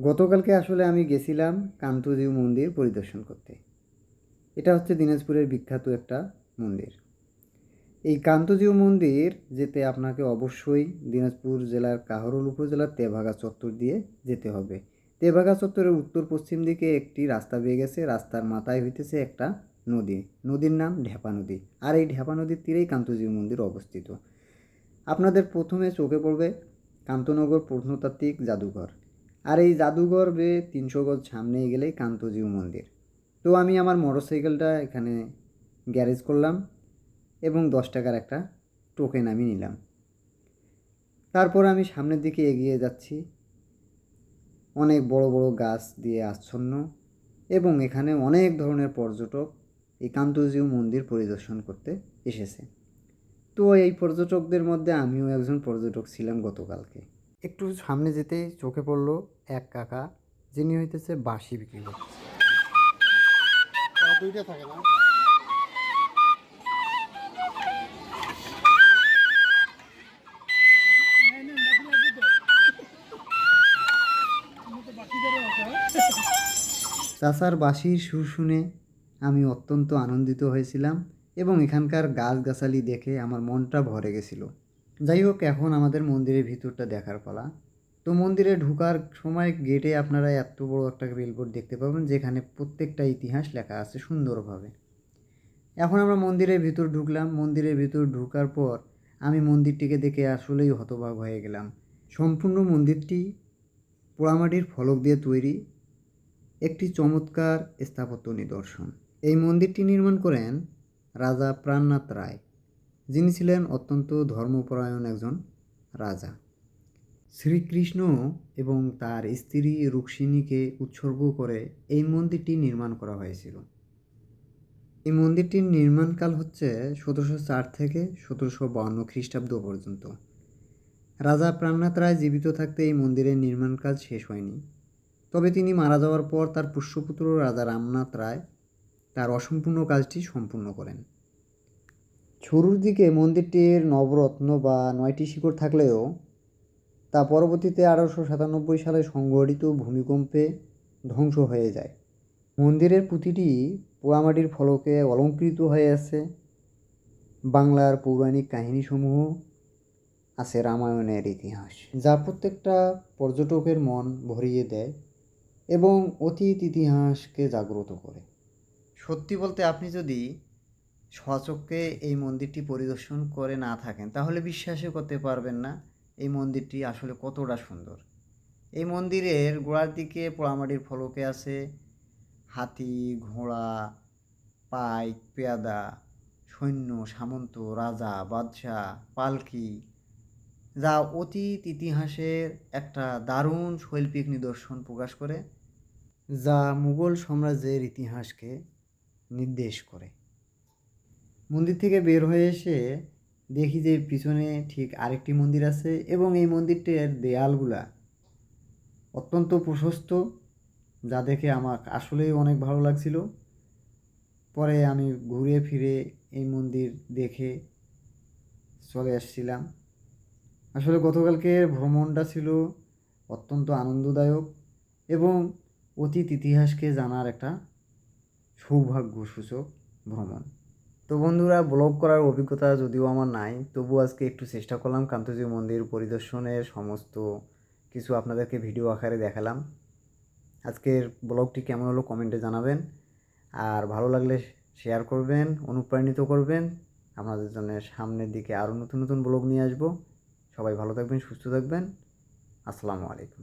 গতকালকে আসলে আমি গেছিলাম কান্তজিউ মন্দির পরিদর্শন করতে। এটা হচ্ছে দিনাজপুরের বিখ্যাত একটা মন্দির। এই কান্তজিউ মন্দির যেতে আপনাকে অবশ্যই দিনাজপুর জেলার কাহরুল উপজেলার তেভাগা চত্বর দিয়ে যেতে হবে। তেভাগা চত্বরের উত্তর পশ্চিম দিকে একটি রাস্তা বেয়ে গেছে, রাস্তার মাথায় হইতেছে একটা নদী। নদীর নাম ঢেপা নদী। আর এই ঢেপা নদীর তীরেই কান্তজিউ মন্দির অবস্থিত। আপনাদের প্রথমে চোখে পড়বে কান্তনগর প্রত্নতাত্ত্বিক জাদুঘর। আর এই জাদুঘর বে তিনশো গজ সামনে গেলেই কান্তজিউ মন্দির। তো আমি আমার মোটরসাইকেলটা এখানে গ্যারেজ করলাম এবং দশ টাকার একটা টোকেন আমি নিলাম। তারপর আমি সামনের দিকে এগিয়ে যাচ্ছি। অনেক বড় বড় গাছ দিয়ে আচ্ছন্ন এবং এখানে অনেক ধরনের পর্যটক এই কান্তজিউ মন্দির পরিদর্শন করতে এসেছে। তো এই পর্যটকদের মধ্যে আমিও একজন পর্যটক ছিলাম গতকালকে। একটু সামনে যেতেই চোখে পড়ল এক কাকা যিনি হইতেছে বাঁশি বিক্রি দুইটা থাকে না? চাচার বাঁশির সুর শুনে আমি অত্যন্ত আনন্দিত হয়েছিলাম এবং এখানকার গাছগাছালি দেখে আমার মনটা ভরে গেছিল। যাই হোক, এখন আমাদের মন্দিরের ভিতরটা দেখার পালা। তো মন্দিরে ঢুকার সময় গেটে আপনারা এত বড় একটা বিলবোর্ড দেখতে পাবেন, যেখানে প্রত্যেকটা ইতিহাস লেখা আছে সুন্দরভাবে। এখন আমরা মন্দিরের ভিতর ঢুকলাম। মন্দিরের ভিতর ঢুকার পর আমি মন্দিরটিকে দেখে আসলেই হতবাক হয়ে গেলাম। সম্পূর্ণ মন্দিরটি পোড়ামাটির ফলক দিয়ে তৈরি, একটি চমৎকার স্থাপত্য নিদর্শন। এই মন্দিরটি নির্মাণ করেন রাজা প্রাণনাথ রায়। যিনি ছিলেন অত্যন্ত ধর্মপরায়ণ একজন রাজা। শ্রীকৃষ্ণ এবং তার স্ত্রী রুক্মিণীকে উৎসর্গ করে এই মন্দিরটি নির্মাণ করা হয়েছিল। এই মন্দিরটির নির্মাণকাল হচ্ছে সতেরোশো চার থেকে সতেরোশো বাউন্ন খ্রিস্টাব্দ পর্যন্ত। রাজা প্রাণনাথ রায় জীবিত থাকতে এই মন্দিরের নির্মাণ কাজ শেষ হয়নি। তবে তিনি মারা যাওয়ার পর তার পুষ্যপুত্র রাজা রামনাথ রায় তার অসম্পূর্ণ কাজটি সম্পূর্ণ করেন। শুরুর দিকে মন্দিরটির নবরত্ন বা নয়টি শিকড় থাকলেও তা পরবর্তীতে আঠারোশো সাতানব্বই সালে সংঘটিত ভূমিকম্পে ধ্বংস হয়ে যায়। মন্দিরের প্রতিটি পোড়ামাটির ফলকে অলঙ্কৃত হয়ে আছে। বাংলার পৌরাণিক কাহিনীসমূহ আছে রামায়ণের ইতিহাস, যা প্রত্যেকটা পর্যটকের মন ভরিয়ে দেয় এবং অতীত ইতিহাসকে জাগ্রত করে। সত্যি বলতে আপনি যদি স্বচক্ষে এই মন্দিরটি পরিদর্শন করে না থাকেন, তাহলে বিশ্বাসই করতে পারবেন না এই মন্দিরটি আসলে কতটা সুন্দর। এই মন্দিরের গোড়ার দিকে পোড়ামাটির ফলকে আছে, হাতি, ঘোড়া পাইক পেয়াদা, সৈন্য, সামন্ত, রাজা, বাদশাহ, পালকি, যা অতীত ইতিহাসের একটা দারুণ শৈল্পিক নিদর্শন প্রকাশ করে, যা মুঘল সাম্রাজ্যের ইতিহাসকে নির্দেশ করে। মন্দির থেকে বের হয়ে এসে দেখি যে পিছনে ঠিক আরেকটি মন্দির আছে এবং এই মন্দিরটির দেয়ালগুলা অত্যন্ত প্রশস্ত, যা দেখে আমার আসলেই অনেক ভালো লাগছিল। পরে আমি ঘুরে ফিরে এই মন্দির দেখে চলে আসছিলাম। আসলে গতকালকের ভ্রমণটা ছিল অত্যন্ত আনন্দদায়ক এবং অতীত ইতিহাসকে জানার একটা সৌভাগ্যসূচক ভ্রমণ। তো বন্ধুরা, ব্লগ করার অভিজ্ঞতা যদিও আমার নাই, তবু আজকে একটু চেষ্টা করলাম কান্তজি মন্দির পরিদর্শনের সমস্ত কিছু আপনাদেরকে ভিডিও আকারে দেখালাম। আজকের ব্লগটি কেমন হলো কমেন্টে জানাবেন, আর ভালো লাগলে শেয়ার করবেন, অনুপ্রাণিত করবেন। আপনাদের জন্য সামনের দিকে আরও নতুন নতুন ব্লগ নিয়ে আসব। সবাই ভালো থাকবেন, সুস্থ থাকবেন। আসসালামু আলাইকুম।